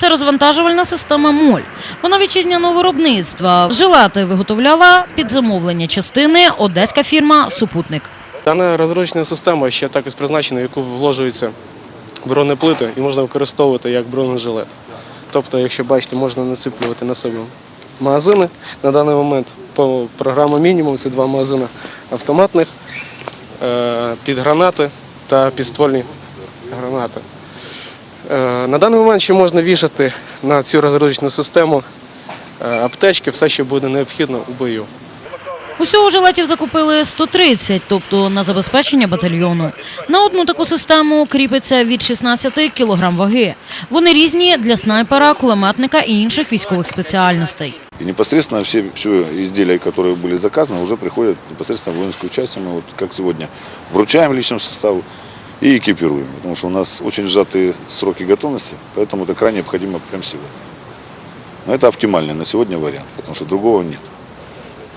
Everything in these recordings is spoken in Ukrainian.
Це розвантажувальна система «Моль». Вона вітчизняного виробництва. Жилети виготовляла під замовлення частини одеська фірма «Супутник». Дана розручна система ще також призначена, в яку вложуються бронеплити і можна використовувати як бронежилет. Тобто, якщо бачите, можна нацеплювати на себе магазини. На даний момент по програмі мінімум це два магазини автоматних е, під гранати та підствольні гранати. Е, На даний момент ще можна вішати на цю розручну систему е, аптечки, все, що буде необхідно у бою. Усього жилетів закупили 130, тобто на забезпечення батальйону. На одну таку систему кріпиться від 16 кг ваги. Вони різні для снайпера, кулеметника і інших військових спеціальностей. И непосредственно все, все изделия, которые были заказаны, уже приходят непосредственно в воинскую часть. И мы вот как сегодня вручаем личному составу и экипируем. Потому что у нас очень сжатые сроки готовности, поэтому это крайне необходимо прямо сегодня. Но это оптимальный на сегодня вариант, потому что другого нет.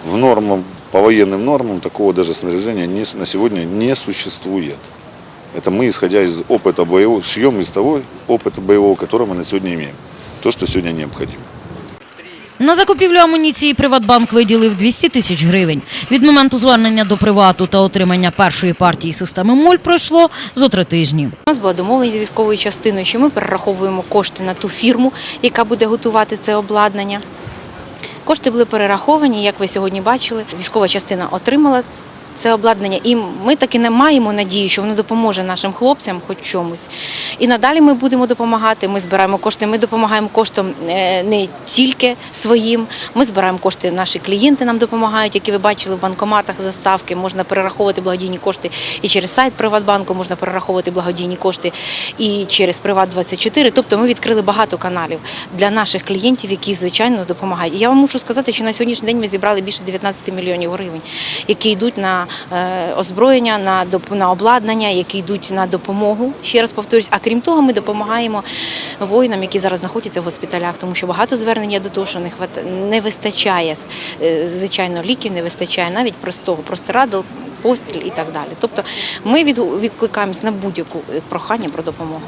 В нормам, по военным нормам такого даже снаряжения не, на сегодня не существует. Это мы, исходя из опыта боевого, шьем из того опыта боевого, который мы на сегодня имеем. То, что сегодня необходимо. На закупівлю амуніції Приватбанк виділив 200 тисяч гривень. Від моменту звернення до привату та отримання першої партії системи «Моль» пройшло зо три тижні. У нас була домовленість з військовою частиною, що ми перераховуємо кошти на ту фірму, яка буде готувати це обладнання. Кошти були перераховані, як ви сьогодні бачили. Військова частина отримала це обладнання, і ми таки не маємо надії, що воно допоможе нашим хлопцям хоч чомусь. І надалі ми будемо допомагати. Ми збираємо кошти. Ми допомагаємо коштом е, не тільки своїм. Ми збираємо кошти. Наші клієнти нам допомагають, які ви бачили в банкоматах заставки. Можна перераховувати благодійні кошти і через сайт Приватбанку, можна перераховувати благодійні кошти і через Приват 24 Тобто ми відкрили багато каналів для наших клієнтів, які звичайно допомагають. Я вам мушу сказати, що на сьогоднішній день ми зібрали більше 19 мільйонів гривень, які йдуть на е, озброєння, на на обладнання, які йдуть на допомогу. Ще раз повторюсь. А крім того, ми допомагаємо воїнам, які зараз знаходяться в госпіталях, тому що багато звернень є до того, що не вистачає е, звичайно ліків, не вистачає навіть простого простирадл, постіль і так далі. Тобто ми від- відкликаємось на будь-яку е, прохання про допомогу.